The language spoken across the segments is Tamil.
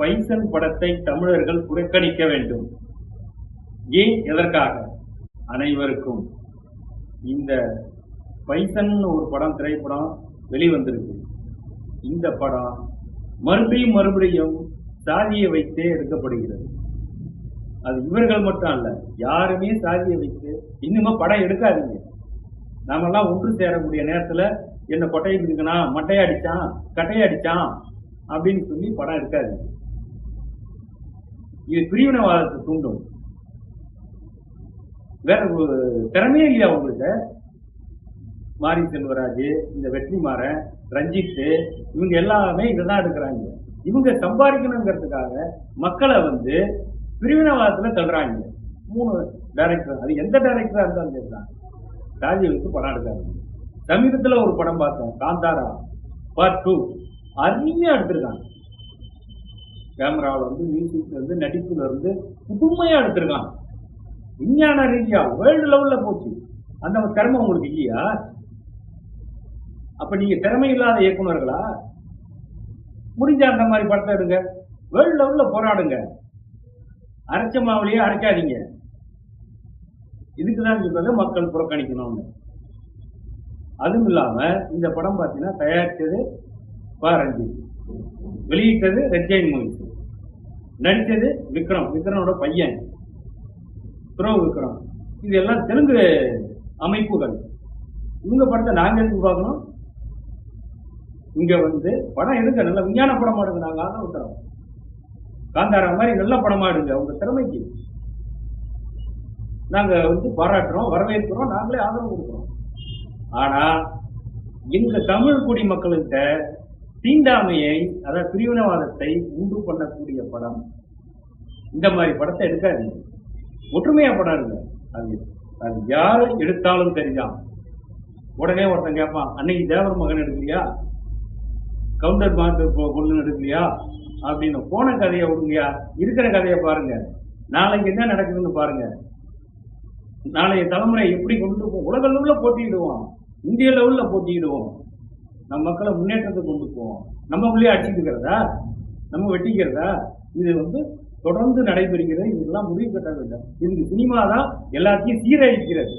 பைசன் படத்தை தமிழர்கள் புறக்கணிக்க வேண்டும். ஏன் எதற்காக? அனைவருக்கும் இந்த பைசன் ஒரு படம் திரைப்படம் வெளிவந்திருக்கு. இந்த படம் மறுபடியும் மறுபடியும் சாதியை வைத்தே எடுக்கப்படுகிறது. அது இவர்கள் மட்டும் அல்ல யாருமே சாதியை வைத்து இன்னுமே படம் எடுக்காதீங்க. நாமெல்லாம் ஒன்று சேரக்கூடிய நேரத்தில் என்ன கொட்டையை பிடிக்கனா மட்டையை அடித்தான் கட்டையை அடிச்சான் அப்படின்னு சொல்லி படம் எடுக்காதீங்க. இது பிரிவினவாதத்தை தூண்டும். வேற ஒரு திறமையே இல்லையா உங்களுக்கு மாரி செல்வராஜ் இந்த வெற்றிமாறன் ரஞ்சித் இவங்க எல்லாமே இதெல்லாம் எடுக்கிறாங்க. இவங்க சம்பாதிக்கணுங்கிறதுக்காக மக்களை வந்து பிரிவினவாதத்துல தள்ளுறாங்க. மூணு டைரக்டர் அது எந்த டைரக்டரா இருந்தாலும் சரிதான் ராஜீவுக்கு படம் எடுக்காங்க சமீபத்துல ஒரு படம் பார்த்தேன் காந்தாரா பார்ட் டூ அருமையாக எடுத்திருக்காங்க. கேமராவில் இருந்து மியூசிக்ல இருந்து நடிப்புல இருந்து புதுமையா எடுத்திருக்காங்க விஞ்ஞான ரீதியா வேர்ல்டு லெவல்ல போச்சு. அந்த திறமை உங்களுக்கு இல்லையா? அப்ப நீங்க திறமை இல்லாத இயக்குனர்களா? முடிஞ்ச அந்த மாதிரி படத்தை எடுங்க. வேர்ல்டு லெவல்ல போராடுங்க. அரைச்ச மாவுலயே அரைக்காதீங்க. இதுக்குதான் சொல்றது மக்கள் புறக்கணிக்கணும்னு. அதுவும் இல்லாம இந்த படம் பார்த்தீங்கன்னா தயாரித்தது ப ரஞ்சித் வெளியிட்டது ரெஜைன் மூவி நடித்தது விக்ரம். விக்ரமோட பையன். துரோ விக்ரம். இது எல்லாம் தெலுங்கு அமைப்புகள். இவங்க படத்தை நாங்க எதுக்கு பார்க்கணும்? இங்க வந்து படம் எடுங்க. நல்ல விஞ்ஞான படமா எடுங்க. நாங்க ஆதரவு தரோம் காந்தாரா மாதிரி நல்ல படமா எடுங்க. உங்க திறமைக்கு. நாங்க வந்து பாராட்டுறோம் வரவேற்கிறோம். நாங்களே ஆதரவு கொடுக்குறோம். ஆனா எங்க தமிழ் குடிமக்கள்கிட்ட தீண்டாமையை அதாவது பிரிவினவாதத்தை உண்டு பண்ணக்கூடிய படம். இந்த மாதிரி படத்தை எடுக்காதீங்க. ஒற்றுமையா படம் இருங்க அது அது யார் எடுத்தாலும் சரிதான். உடனே ஒருத்தன் கேட்பான் அன்னைக்கு தேவர் மகன் எடுக்கலையா? கவுண்டர் மாட்டு பொண்ணு எடுக்கலையா? அப்படின்னு போன கதையை விடுங்கயா இருக்கிற கதையை பாருங்க. நாளைக்கு என்ன நடக்குதுன்னு பாருங்க. நாளைய தலைமுறை எப்படி கொண்டு போவோம் உலக லெவலில் போட்டியிடுவோம் இந்திய லெவலில் போட்டியிடுவோம் நம்ம மக்களை முன்னேற்றத்தை கொண்டு போவோம். நம்ம உள்ளே அடிச்சுக்கிறதா? நம்ம வெட்டிக்கிறதா? இது வந்து தொடர்ந்து நடைபெறுகிறது. இதெல்லாம் முடிவு கட்ட வேண்டும் இதுக்கு சினிமா தான் எல்லாத்தையும் சீரழிக்கிறது.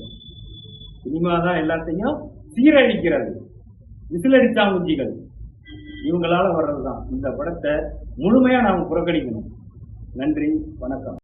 சினிமா தான் எல்லாத்தையும் சீரழிக்கிறது. விசிலடிச்சாங்குஞ்சிகள் இவங்களால வர்றதுதான். இந்த படத்தை முழுமையா நாம் புறக்கணிக்கணும். நன்றி. வணக்கம்.